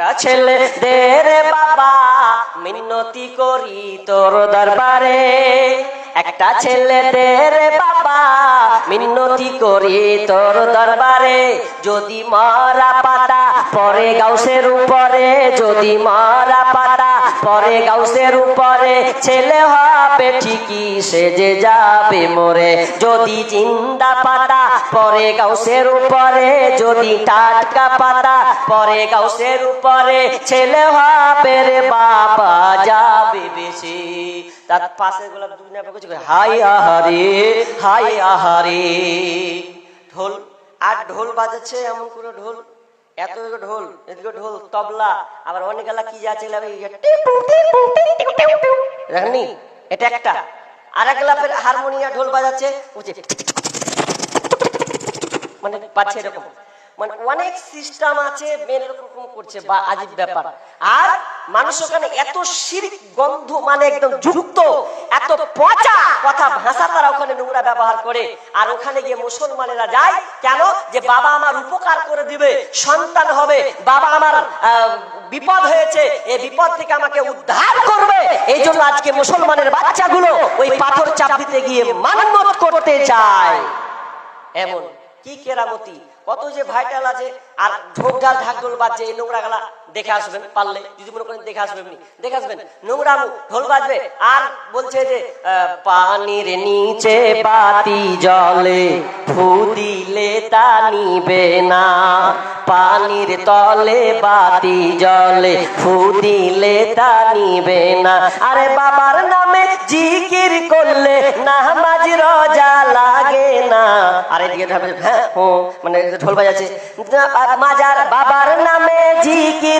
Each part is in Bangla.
একটা দে রে বাবা মিনতি করি তোর দরবারে। একটা ছেলে দে রে বাবা মিনতি করি তোর দরবারে। যদি মরা পাতা পরে গাউসের উপরে, যদি মরা পাতা পরে গাউসের উপরে, ছেলে হবে ঠিকই সেজে যাবে মোরে। যদি জিন্দা পাতা, পরে গাউসের উপরে, যদি টাটকা পাতা, পরে গাউসের উপরে, ছেলে হবে রে বাবা, যাবে বেশি। তার পাশে গোলাপ দুনিয়া হাই আহারে হাই আহারে। ঢোল, আর ঢোল বাজাচ্ছে, এমন করে ঢোল। এত ঢোল এদিকে ঢোল তবলা আবার অনেক গেলা কি যাচ্ছে দেখনি এটা একটা। আর এক লাফের হারমোনিয়া ঢোল বাজাচ্ছে মানে পাচ্ছে এরকম। মানে অনেক সিস্টেম আছে মেন এরকম করছে, বা আজীব ব্যাপার। আর মানুষ ওখানে এত শিরিক গন্ধ মানে একদম যুক্ত, এত পচা কথা ভাষা তারা ওখানে নোংরা ব্যবহার করে। আর ওখানে গিয়ে মুসলমানেরা যায়, কেন? যে বাবা আমার উপকার করে দিবে, সন্তান হবে, বাবা আমার বিপদ হয়েছে এই বিপদ থেকে আমাকে উদ্ধার করবে। এই জন্য আজকে মুসলমানের বাচ্চাগুলো ওই পাথর চাপ দিতে গিয়ে মান্যত করতে চায়। এমন। কি কেরামতি? কত যে ভাইটাল আছে আর ঢোক ঢাল ঢাকঢোল বাজছে এই নোংরা গেলা। দেখে আসবেন পারলে যদি মনে করেন দেখে আসবেন দেখে আসবেন নোংরামু ঢোল বাজবে। আর বলছে যে পানির নিচে বাতি জলে ফু দিলে তা নিবে না। পানির তলে বাতি জলে ফু দিলে তা নিবে না। আরে বাবার নামে জিকির করলে নামাজ রোজা লাগে না। আর ঢাবে, হ্যাঁ ও মানে ঢোল বাজাচ্ছে। মাজার বাবার নামে জিকির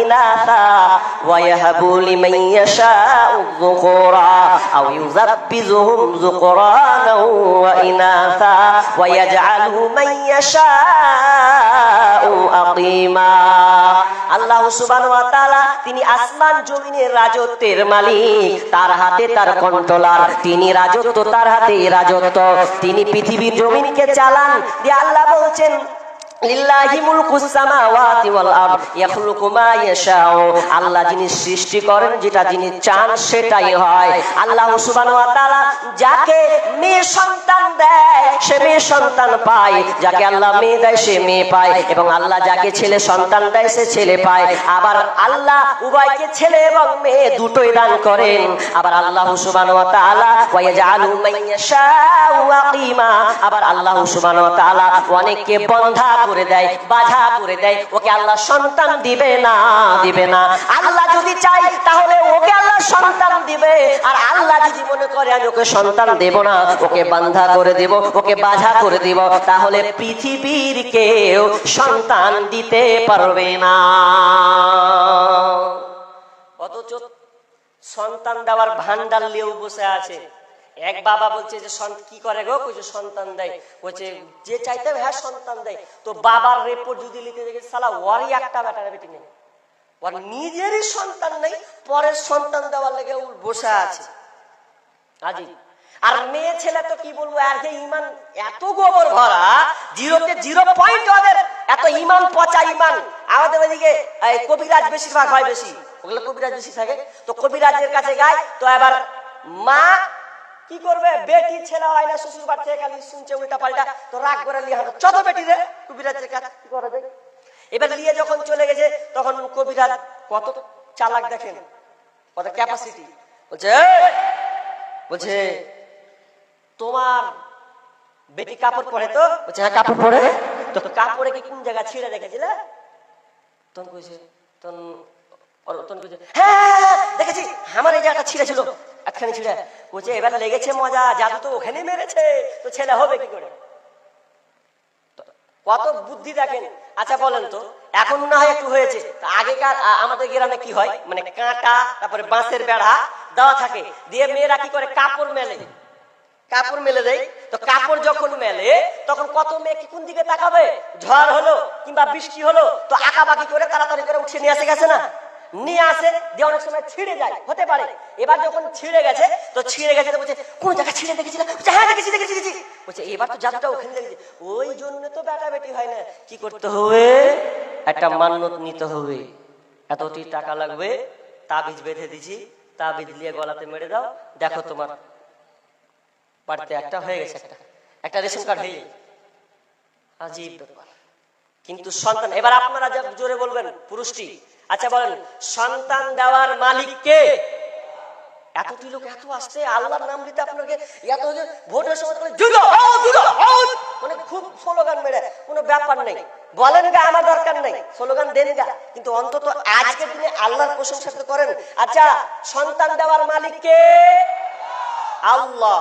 ইনাথা ওয়া ইয়াহাবু লিমান ইয়াশাউ যুকুরা আও ইউযাব্বিজুহুম যুকরানা ওয়া ইনাথা ওয়া ইয়াজআলু মান ইয়াশাউ আকিমা। আল্লাহ ওয়া তিনি আসমান জমিনের রাজত্বের মালিক। তার হাতে তার কন্ট্রোলার, তিনি রাজত্ব তার হাতে রাজত্ব। তিনি পৃথিবীর জমিনকে চালান। দিয়ে আল্লাহ বলছেন লিল্লাহি মুলকুস সামাওয়াতি ওয়াল আরদ, ইয়াখলুকু মা ইয়াশাউ। আল্লাহ যিনি সৃষ্টি করেন, যেটা যিনি চান, সেটাই হয়। আল্লাহ সুবহানাহু ওয়া তাআলা যাকে মেয়ে সন্তান দেয়, সে মেয়ে সন্তান পায়। যাকে আল্লাহ মেয়ে দেয়, সে মেয়ে পায়। এবং আল্লাহ যাকে ছেলে সন্তান দেয়, সে ছেলে পায়। আবার আল্লাহ উভয়কে ছেলে এবং মেয়ে দুটোই দান করেন। আবার আল্লাহ সুবহানাহু ওয়া তাআলা, ওয়া ইয়াজআলু মান ইয়াশাউ আবার আল্লাহ সুবহানাহু ওয়া তাআলা অনেককে বন্ধা করে দেয়, বাধা করে দেয়, ওকে আল্লাহ সন্তান দিবে না দিবে না। আল্লাহ যদি চাই তাহলে ওকে আল্লাহ সন্তান দিবে। আর আল্লাহ যদি মনে করে, আমি ওকে সন্তান দেব না, ওকে বান্ধা করে দেব, ওকে বাধা করে দেব, তাহলে পৃথিবীর কেউ সন্তান দিতে পারবে না। অথচ সন্তান দেওয়ার ভান্ডার নিয়েও বসে আছে। এক বাবা বলছে যে কি করে গো? কইছে, সন্তান দেয়। বলছে যে চাইতে হ্যাঁ সন্তান দেয়। তো বাবার রিপোর্ট যদি লিখে দেখে, সালা, ওরই একটা বেটার বেটি নেই। ওর নিজেরই সন্তান নেই, পরের সন্তান দেওয়ার লেগে বসে আছে। আজি। আর মেয়ে ছেলে তো কি বলব, আর যে ইমান, এত গোবর ভরা, জিরোতে জিরো পয়েন্ট ওদের, এত ইমান পচা ইমান। আমাদের ওইদিকে কবিরাজ বেশিরভাগ হয় বেশি। ওগুলো কবিরাজ বেশি থাকে। তো কবিরাজের কাছে গায়, তো এবার মা কি করবে? বেটি ছেলে হয় না শ্বশুর বাড়ি থেকে খালি শুনছে উল্টা পাল্টা। তো রাগ করে লিয়ে হাঁটো। চত বেটি রে কবিরাজের কাছে। কি করে দেয় এবার নিয়ে যখন চলে গেছে তখন কবিরাজ কত চালাক দেখেন। কত ক্যাপাসিটি বলছে! বলছে তোমার বেটি কাপড় পরে তো? বলছে হ্যাঁ কাপড় পরে। তো কাপড়ে কি কোন জায়গা ছিঁড়ে রেখেছিলে তখন কইছে তখন তখন কইছে হ্যাঁ হ্যাঁ, হ্যাঁ, দেখেছি। আমার এই জায়গাটা ছিঁড়ে ছিল একখানি ছিঁড়ে বলছে, এবার লেগেছে মজা, জাদু তো ওখানে মেরেছে। তো ছেলে হবে কি করে? কত বুদ্ধি দেখেন। আচ্ছা বলেন তো, এখন না হয় একটু হয়েছে। আগেকার আমাদের গ্রামে কি হয়? মানে কাঁটা, তারপরে বাঁশের বেড়া দেওয়া থাকে। দিয়ে মেয়েরা কি করে? কাপড় মেলে। কাপড় মেলে দেয়। তো কাপড় যখন মেলে, তখন কত মেয়ে কোন দিকে তাকাবে? ঝড় হলো কিংবা বৃষ্টি হলো, তো আঁকাবাকি করে তাড়াতাড়ি করে উঠিয়ে নিয়ে আসে গেছে না? নিয়ে আসে, দিয়ে অনেক সময় ছিঁড়ে যায়, হতে পারে। এবার যখন ছিঁড়ে গেছে, তো ছিঁড়ে গেছে তো বলছে, কোন জায়গায় ছিঁড়ে দেখেছিলাম? হ্যাঁ দেখেছি দেখেছি দেখেছি। বলছে, এবার তো জাদুটা ওখানে দেখেছি। ওই জন্য তো বেটা বেটি হয় না। কি করতে হবে? একটা মান্যত নিতে হবে। এতটি টাকা লাগবে, তাবিজ বেঁধে দিছি। তাবিজ নিয়ে গলাতে মেরে দাও। দেখো তোমার বাড়িতে একটা হয়ে গেছে একটা। একটা রেশন কার্ড হয়ে আজীব ব্যাপার। কিন্তু সন্তান, এবার আপনারা জোরে বলবেন, পুরুষটি আচ্ছা বলেন, সন্তান দেওয়ার মালিক কে? এতটি লোক এত আসছে, আল্লাহর নাম দিতে আপনাকে এত ভোটের সময়। মানে খুব স্লোগান মেরে, কোনো ব্যাপার নেই। বলেন গা আমার দরকার নেই, স্লোগান দেন গা কিন্তু অন্তত আজকের দিনে আল্লাহর প্রশংসা করেন। আচ্ছা সন্তান দেওয়ার মালিক কে? আল্লাহ।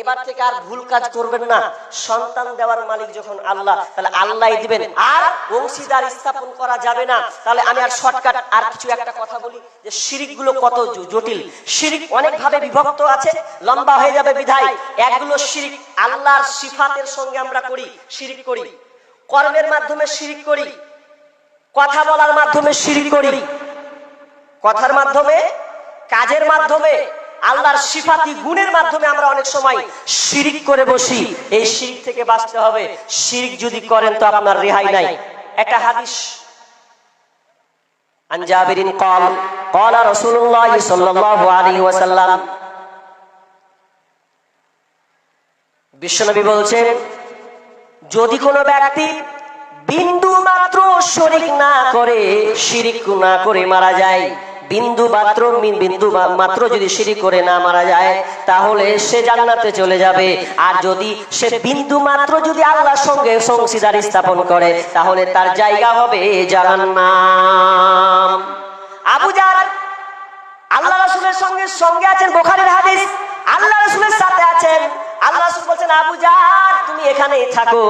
এবার থেকে আর ভুল কাজ করবেন না। সন্তান দেওয়ার মালিক যখন আল্লাহ, তাহলে আল্লাহ দিবেন। আর অংশীদার স্থাপন করা যাবে না। তাহলে আমি আর শর্টকাট আর কিছু একটা কথা বলি যে শিরিকগুলো কত জটিল। শিরিক অনেক ভাবে বিভক্ত আছে, লম্বা হয়ে যাবে বিধায়। একগুলো শিরিক আল্লাহর সিফাতের সঙ্গে আমরা করি, শিরিক করি। কর্মের মাধ্যমে শিরিক করি, কথা বলার মাধ্যমে শিরিক করি। কথার মাধ্যমে, কাজের মাধ্যমে আল্লাহর সিফাতি গুণের মাধ্যমে আমরা অনেক সময় শিরিক করে বসি এই শিরিক থেকে বাঁচতে হবে শিরিক যদি করেন তো আপনার রেহাই নাই একটা হাদিস عن جابر قال قال رسول الله صلى الله عليه وسلم বিশ্বনবী বলছেন যদি কোনো ব্যক্তি বিন্দু মাত্র শরিক না করে শিরিক না করে মারা যায় বিন্দু মাত্র বিন্দু মাত্র যদি সিঁড়ি করে না মারা যায়, তাহলে সে জান্নাতে চলে যাবে। আর যদি সে বিন্দু মাত্র যদি আল্লাহর সঙ্গে সংশীদার স্থাপন করে, তাহলে তার জায়গা হবে জাহান্নাম। আবু জার আল্লাহ রাসূলের সঙ্গে সঙ্গে আছেন বোখারির হাদিস। আল্লাহ রাসূলের সাথে আছেন। আল্লাহ রাসূল বলছেন, আবু জার তুমি এখানেই থাকো।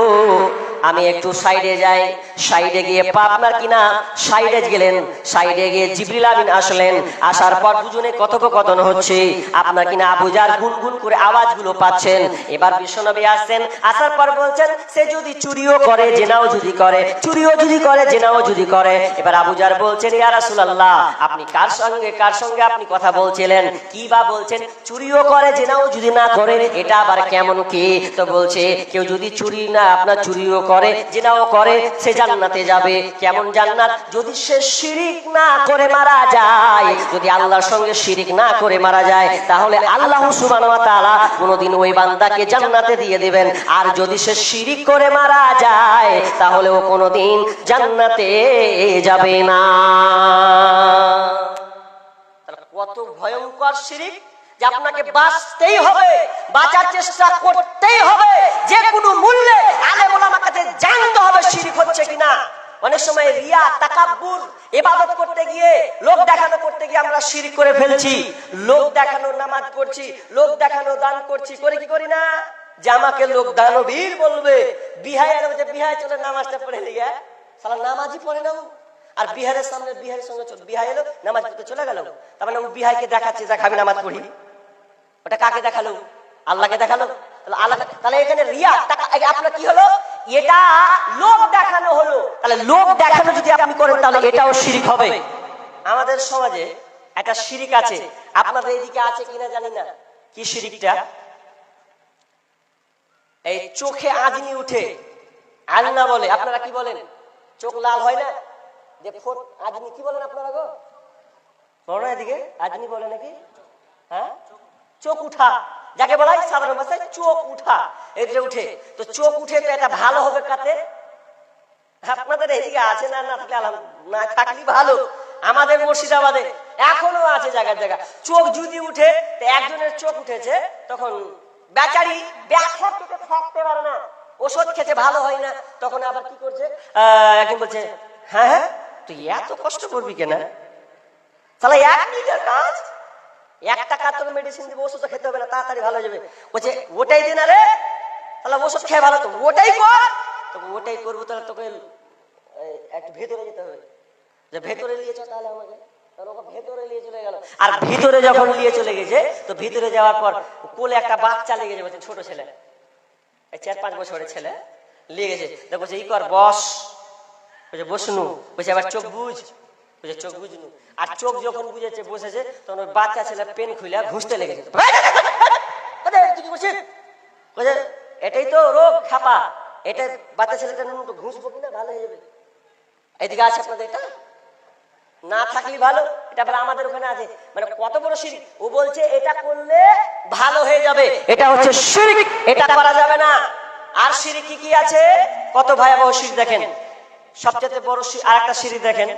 আমি একটু সাইডে যাই সাইডে গিয়ে পাবনার কিনা সাইডে গেলেন সাইডে গিয়ে জিবরিল আমিন আসলেন। আসার পর দুজনে কথোপকথন হচ্ছে, আপনার কিনা আবু জার গুনগুন করে আওয়াজগুলো পাচ্ছেন। এবার বিশ্বনবী আসছেন, আসার পর বলছেন, সে যদি চুরিও করে, জেনাও যদি করে, চুরিও যদি করে, জেনাও যদি করে। এবার আবু জার বলছেন, ইয়া রাসূলুল্লাহ, আপনি কার সঙ্গে কার সঙ্গে আপনি কথা বলছিলেন? কি বা বলছেন? চুরিও করে, জেনাও যদি না করে, এটা আবার কেমন কি? তো বলছে, কেউ যদি চুরি না, আপনার চুরিও করে জেনাও করে সে জান্নাতে যাবে। কেমন জান্নাত? যদি সে শিরিক না করে মারা যায়। যদি আল্লাহর সঙ্গে শিরিক না করে মারা যায় তাহলে আল্লাহ সুবহানাহু ওয়া তাআলা কোনোদিন ওই বান্দাকে জান্নাতে দিয়ে দিবেন। আর যদি সে শিরিক করে মারা যায় তাহলে ও কোনোদিন জান্নাতে যাবে না। কত ভয়ঙ্কর শিরিক। যে আপনাকে বাঁচতেই হবে, বাঁচার চেষ্টা করতেই হবে, যে কোনো মূল্যে আলে জানতে হবে শিরিক হচ্ছে কিনা। অনেক সময় রিয়া, তাকাব্বুর করতে গিয়ে, লোক দেখানো করতে গিয়ে আমরা শিরিক করে ফেলছি। লোক দেখানো নামাজ পড়ছি, লোক দেখানো দান করছি, করে কি করি না? যে আমাকে লোক দানবীর বলবে, বিহায় চলে নামাজটা পড়ে লিগে সালা নামাজই পড়ে না ও। আর বিহারের সামনে, বিহারের সঙ্গে বিহাই এলো, নামাজ পড়তে চলে গেল। তার মানে ও বিহাইকে দেখাচ্ছে দেখ আমি নামাজ পড়ি। ওটা কাকে দেখাল? আল্লাহকে দেখাল? আল্লাহ তাহলে লোক দেখানো হলো। দেখানো হবে। আমাদের সমাজে একটা শিরিক আছে। আপনাদের কি শিরিকটা? এই চোখে আজনি উঠে। আন্না বলে, আপনারা কি বলেন? চোখ লাল হয় না? যে ফোট আজনি, কি বলেন আপনারা গো? এদিকে, আজনি বলে নাকি? হ্যাঁ? চোখ উঠা। যাকে বলা হয় সাধারণ ভাষায় চোখ উঠা। এটা উঠে। তো চোখ উঠে তো এটা ভালো হবে কাতে আপনাদের এদিকে আছে না? না থাকলে না থাকলে ভালো। আমাদের মুর্শিদাবাদে এখনও আছে জায়গা জায়গা। চোখ যদি উঠে, তো একজনের চোখ উঠেছে, তখন বেচারি ব্যাখ্যা থেকে থাকতে পারে না। ওষুধ খেতে ভালো হয় না। তখন আবার কি করছে? একজন বলছে হ্যাঁ হ্যাঁ তুই এত কষ্ট করবি কেনা? তাহলে এক লিটার কাজ এক টাকা মেডিসিন দিবে ওষুধ খেতে হবে না, তাড়াতাড়ি ভালো হয়ে যাবে। বলছে, ওটাই দিন আরে, তাহলে ওষুধ খেয়ে ভালো তো, ওটাই কর। তোকে ওটাই করব, তাহলে তোকে একটু ভেতরে যেতে হবে। যে ভেতরে নিয়ে চল তাহলে আমাকে। ভেতরে নিয়ে চলে আর ভিতরে যখন নিয়ে চলে গেছে, তো ভিতরে যাওয়ার পর কোলে একটা বাচ্চা লেগে যাবে ছোট ছেলে। চার পাঁচ বছরের ছেলে নিয়ে গেছে বলছে ই কর, বস। বলছে বসনু বলছে আবার চোখ বুঝ বলছে চোখ বুঝনু। আর চোখ যখন বুঝেছে, বসেছে, তখন ওই বাচ্চা ছেলে পেন খুলে ঘুষতে লেগেছে তুই কি করছিস? এটাই তো রোগ, খাপা। এটা বাচ্চা ছেলেটা নুন তো ঘুষবো কিনা? ভালো হয়ে যাবে। এদিকে আছে আপনাদের এটা? না থাকলে ভালো। এটা বলে আমাদের ওখানে আছে। মানে কত বড় শিরিক ও বলছে, এটা করলে ভালো হয়ে যাবে। এটা হচ্ছে শিরিক এটা করা যাবে না। আর শিরিক কি কি আছে? কত ভয়াবহ শিরিক দেখেন। সবচেয়ে বড় আর একটা শিরিক দেখেন।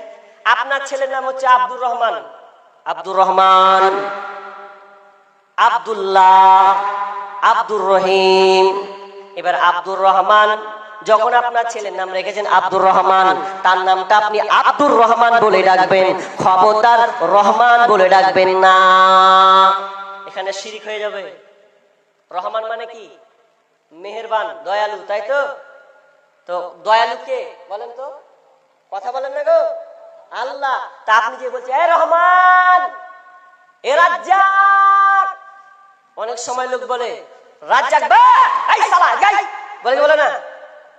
আপনার ছেলের নাম হচ্ছে আব্দুর রহমান। আব্দুর রহমান আব্দুল্লাহ আব্দুর রহিম। এবার আব্দুর রহমান যখন আপনার ছেলের নাম রেখেছেন আব্দুর রহমান তার নামটা আপনি আব্দুর রহমান বলে ডাকবেন খবরদার রহমান বলে ডাকবেন না। এখানে শিরিক হয়ে যাবে। রহমান মানে কি? মেহেরবান দয়ালু তাই তো? তো দয়ালু কে বলেন তো? কথা বলেন না গো। আল্লাহ, তা আপনি যে বলছেন, এ রহমান, এ রাজ্জাক। অনেক সময় লোক বলে, রাজ্জাক এই শালা বলে বলে না,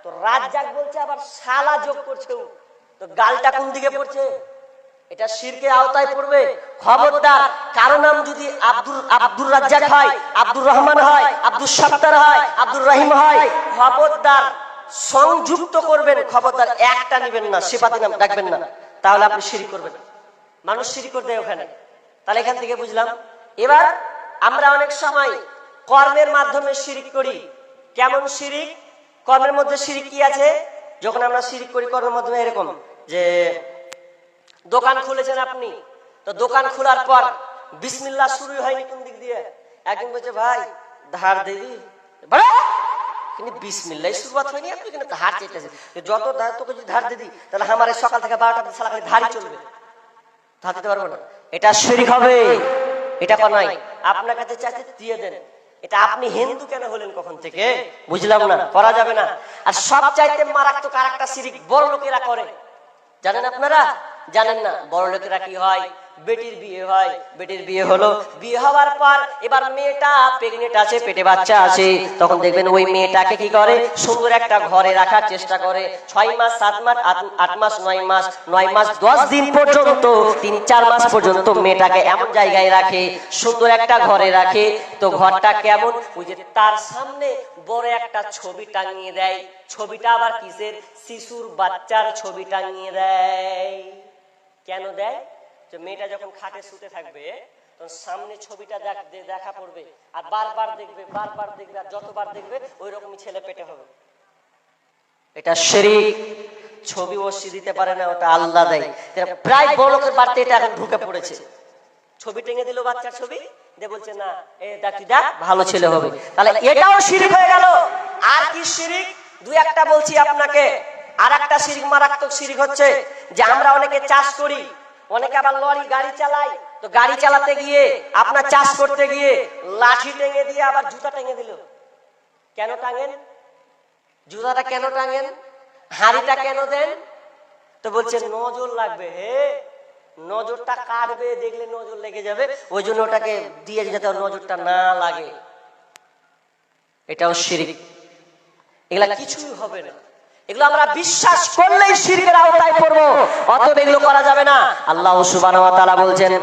তো রাজ্জাক বলছে, আবার শালা যোগ করছে তো গালটা কোন দিকে পড়ছে? এটা শিরকে আওতায় পড়বে। খবরদার, কারও নাম যদি আব্দুল আব্দুর রাজ্জাক হয়, আব্দুর রহমান হয় আব্দুল সত্তার হয়, আব্দুর রহিম হয়, খবরদার সংযুক্ত করবেন। খবরদার একটা নেবেন না সিপাতি নাম ডাকবেন না। তাহলে আপনি শিরিক করবেন। মানুষ শিরিক করতে দেয় ওখানে। তাহলে এখান থেকে বুঝলাম, এবার আমরা অনেক সময় কর্মের মাধ্যমে শিরিক করি। কেমন শিরিক? কর্মের মধ্যে শিরিক কি আছে? যখন আমরা শিরিক করি, কর্মের মাধ্যমে এরকম যে দোকান খুলেছেন আপনি, তো দোকান খোলার পর বিসমিল্লাহ শুরু হয়নি কোন দিক দিয়ে? একজন বলছে, ভাই, ধার দেবি বাড়া! কিন্তু বিসমিল্লাহ শুরুয়াত হয়নি? আপনি কিন্তু ধার চাইতেছে। যত ধার তোকে যদি ধার দিদি তাহলে আমার সকাল থেকে বারোটা সালা খালি ধারই চলবে। ধার দিতে পারব না? এটা শিরিক হবে। এটা কর নাই। আপনার কাছে চাইতে দিয়ে দেন। এটা আপনি হিন্দু কেন হলেন কখন থেকে? বুঝলাম না, করা যাবে না। আর সব চাইতে মারাত্মক আর একটা শিরিক বড় লোকেরা করে। জানেন আপনারা? জানেন না, বড় লোকেরা কি হয়? বেটির বিয়ে হয়। বেটির বিয়ে হলো, বিয়ে হওয়ার পর এবার মেয়েটা প্রেগনেন্ট আছে, পেটে বাচ্চা আছে। তখন দেখবেন ওই মেয়েটাকে কি করে? সুন্দর একটা ঘরে রাখার চেষ্টা করে। ছয় মাস, সাত মাস আট- মাস, নয় মাস নয় মাস, দশ দিন পর্যন্ত, তিন, চার মাস পর্যন্ত মেয়েটাকে এমন জায়গায় রাখে, সুন্দর একটা ঘরে রাখে। তো ঘরটা কেমন? ওই যে তার সামনে বড় একটা ছবি টাঙিয়ে দেয়। ছবিটা আবার কিসের? শিশুর বাচ্চার ছবি টাঙিয়ে দেয়। কেন দেয়? যে মেয়েটা যখন খাটে শুতে থাকবে, তখন সামনে ছবিটা দেখ- পড়বে। আর বারবার দেখবে বারবার দেখবে, আর যতবার দেখবে ওই রকমই ছেলে পেটে হবে। এটা শিরিক, ছবি ওসি দিতে পারে না, ওটা আল্লাহ দেয়। প্রায় বড় লোকের বাড়িতে এটা এখন ঢুকে পড়েছে। ছবি টেঙে দিল বাচ্চার ছবি, দিয়ে বলছে, না, এ দেখ দেখ, ভালো ছেলে হবে। তাহলে এটাও শিরিক হয়ে গেল। আর কি শিরিক? দুই একটা বলছি আপনাকে। আর একটা শিরিক মারাত্মক শিরিক হচ্ছে যে আমরা অনেকে চাষ করি অনেকে আবার লরি গাড়ি চালাই তো গাড়ি চালাতে গিয়ে, আপনার চাষ করতে গিয়ে লাঠি টেঙে দিয়ে আবার জুতা টেঙে দিল। কেন টাঙেন? জুতাটা কেন টাঙেন? হাড়িটা কেন দেন? তো বলছে নজর লাগবে। হে, নজরটা কাটবে, দেখলে নজর লেগে যাবে। ওই জন্য ওটাকে দিয়ে যাতে নজরটা না লাগে। এটাও শিরিক। এগুলা কিছুই হবে না। এগুলো আমরা বিশ্বাস করলেই শিরকের আওতায় পড়ব, অতএব এগুলো করা যাবে না। আল্লাহ সুবহানাহু ওয়া তাআলা